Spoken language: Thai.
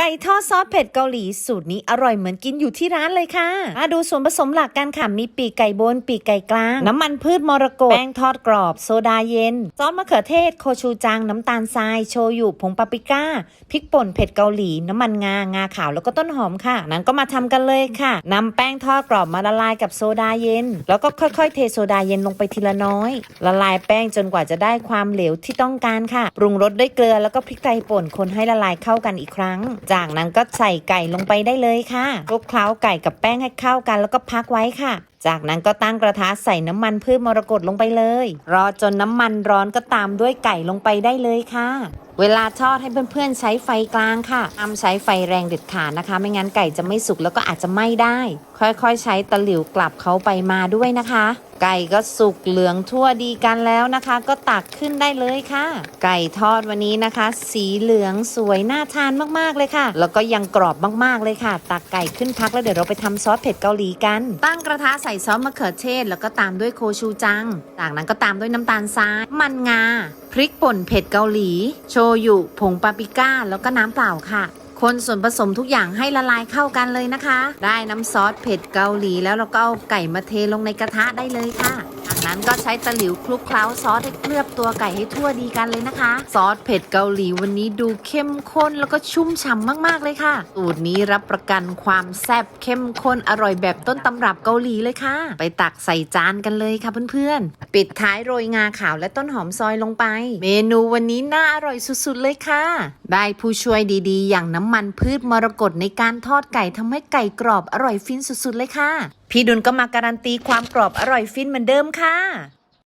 ไก่ทอดซอสเผ็ดเกาหลีสูตรนี้อร่อยเหมือนกินอยู่ที่ร้านเลยค่ะมาดูส่วนผสมหลักกันค่ะมีปีกไก่บน ปีกไก่กลาง น้ำมันพืชมรกตแป้งทอดกรอบ โซดาเย็น ซอสมะเขือเทศ โคชูจัง น้ำตาลทราย โชยุผงปาปริก้า พริกป่นเผ็ดเกาหลี น้ำมันงา งาขาวแล้วก็ต้นหอมค่ะ นั้นก็มาทำกันเลยค่ะนำแป้งทอดกรอบมาละลายกับโซดาเย็น แล้วก็ค่อยๆ เทโซดาเย็นลงไปทีละน้อย ละลายแป้งจนกว่าจะได้ความเหลวที่ต้องการค่ะ ปรุงรสด้วยเกลือแล้วก็พริกไทยป่นคนให้ละลายเข้ากันอีกครั้งจากนั้นก็ใส่ไก่ลงไปได้เลยค่ะคลุกเคล้าไก่กับแป้งให้เข้ากันแล้วก็พักไว้ค่ะจากนั้นก็ตั้งกระทะใส่น้ำมันพืชมรกตลงไปเลย รอจนน้ำมันร้อนก็ตามด้วยไก่ลงไปได้เลยค่ะ เวลาทอดให้เพื่อนๆใช้ไฟกลางค่ะห้ามใช้ไฟแรงเด็ดขาดนะคะ ไม่งั้นไก่จะไม่สุกแล้วก็อาจจะไหม้ได้ ค่อยๆ ใช้ตะหลิวกลับเขาไปมาด้วยนะคะ ไก่ก็สุกเหลืองทั่วดีกันแล้วนะคะ ก็ตักขึ้นได้เลยค่ะ ไก่ทอดวันนี้นะคะ สีเหลืองสวยน่าทานมากๆเลยค่ะ แล้วก็ยังกรอบมากๆเลยค่ะ ตักไก่ขึ้นพักแล้วเดี๋ยวเราไปทำซอสเผ็ดเกาหลีกัน ตั้งกระทะใส่ซอสมะเขือเทศ แล้วก็ตามด้วยโคชูจัง จากนั้นก็ตามด้วยน้ำตาลทราย มันงา พริกป่นเผ็ดเกาหลี โชยุ ผงปาปริก้า แล้วก็น้ำเปล่าค่ะ คนส่วนผสมทุกอย่างให้ละลายเข้ากันเลยนะคะ ได้น้ำซอสเผ็ดเกาหลีแล้วเราก็เอาไก่มาเทลงในกระทะได้เลยค่ะจากนั้นก็ใช้ตะหลิวคลุกเคล้าซอสให้เคลือบตัวไก่ให้ทั่วดีกันเลยนะคะ ซอสเผ็ดเกาหลีวันนี้ดูเข้มข้นแล้วก็ชุ่มฉ่ำมากๆเลยค่ะ สูตรนี้รับประกันความแซ่บเข้มข้นอร่อยแบบต้นตำรับเกาหลีเลยค่ะ ไปตักใส่จานกันเลยค่ะเพื่อนๆ ปิดท้ายโรยงาขาวและต้นหอมซอยลงไป เมนูวันนี้น่าอร่อยสุดๆเลยค่ะ ได้ผู้ช่วยดีๆ อย่างน้ำำมันพืชมรกตในการทอดไก่ทำให้ไก่กรอบอร่อยฟินสุดๆเลยค่ะ พี่ดุลก็มาการันตีความกรอบอร่อยฟินเหมือนเดิมค่ะ